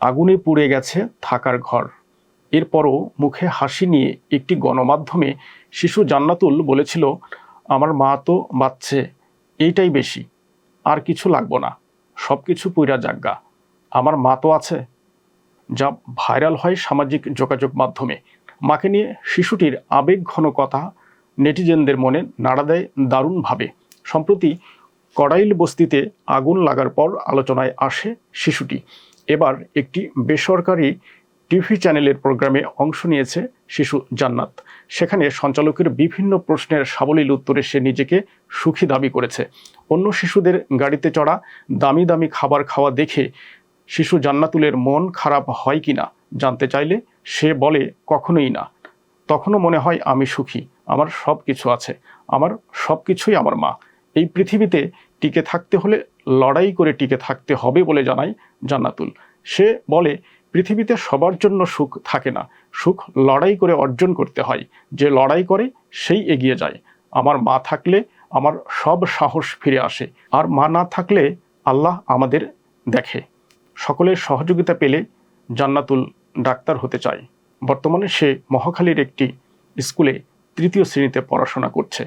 আগুনে পুড়ে গেছে থাকার ঘর। এরপরও মুখে হাসি নিয়ে একটি গণমাধ্যমে শিশু জান্নাতুল বলেছিল, আমার মা তো বাচ্চে এইটাই বেশি, আর কিছু লাগবো না সব কিছু পুইরা জাগা আমার মা তো আছে। যা ভাইরাল হয় সামাজিক যোগাযোগ মাধ্যমে। মাকে নিয়ে শিশুটির আবেগ ঘন কথা নেটিজেনদের মনে নাড়া দেয় দারুণভাবে। সম্প্রতি কড়াইল বস্তিতে আগুন লাগার পর আলোচনায় আসে শিশুটি। এবার একটি বেসরকারি টিভি চ্যানেলের প্রোগ্রামে অংশ নিয়েছে শিশু জান্নাত। সেখানে সঞ্চালকের বিভিন্ন প্রশ্নের সাবলীল উত্তরে সে নিজেকে সুখী দাবি করেছে। অন্য শিশুদের গাড়িতে চড়া, দামি দামি খাবার খাওয়া দেখে শিশু জান্নাতুলের মন খারাপ হয় কি না জানতে চাইলে সে বলে, কখনোই না। তখনও মনে হয় আমি সুখী। আমার সব কিছু আছে। আমার সব কিছুই আমার মা। এই পৃথিবীতে টিকে থাকতে হলে লড়াই করে টিকে থাকতে হবে বলে জানায় জান্নাতুল। সে বলে, পৃথিবীতে সবার জন্য সুখ থাকে না। সুখ লড়াই করে অর্জন করতে হয়। যে লড়াই করে, সেই এগিয়ে যায়। আমার মা থাকলে আমার সব সাহস ফিরে আসে। আর মা না থাকলে আল্লাহ আমাদের দেখে। সকলের সহযোগিতা পেলে জান্নাতুল ডাক্তার হতে চায়। বর্তমানে সে মহাখালীর একটি স্কুলে তৃতীয় শ্রেণীতে পড়াশোনা করছে।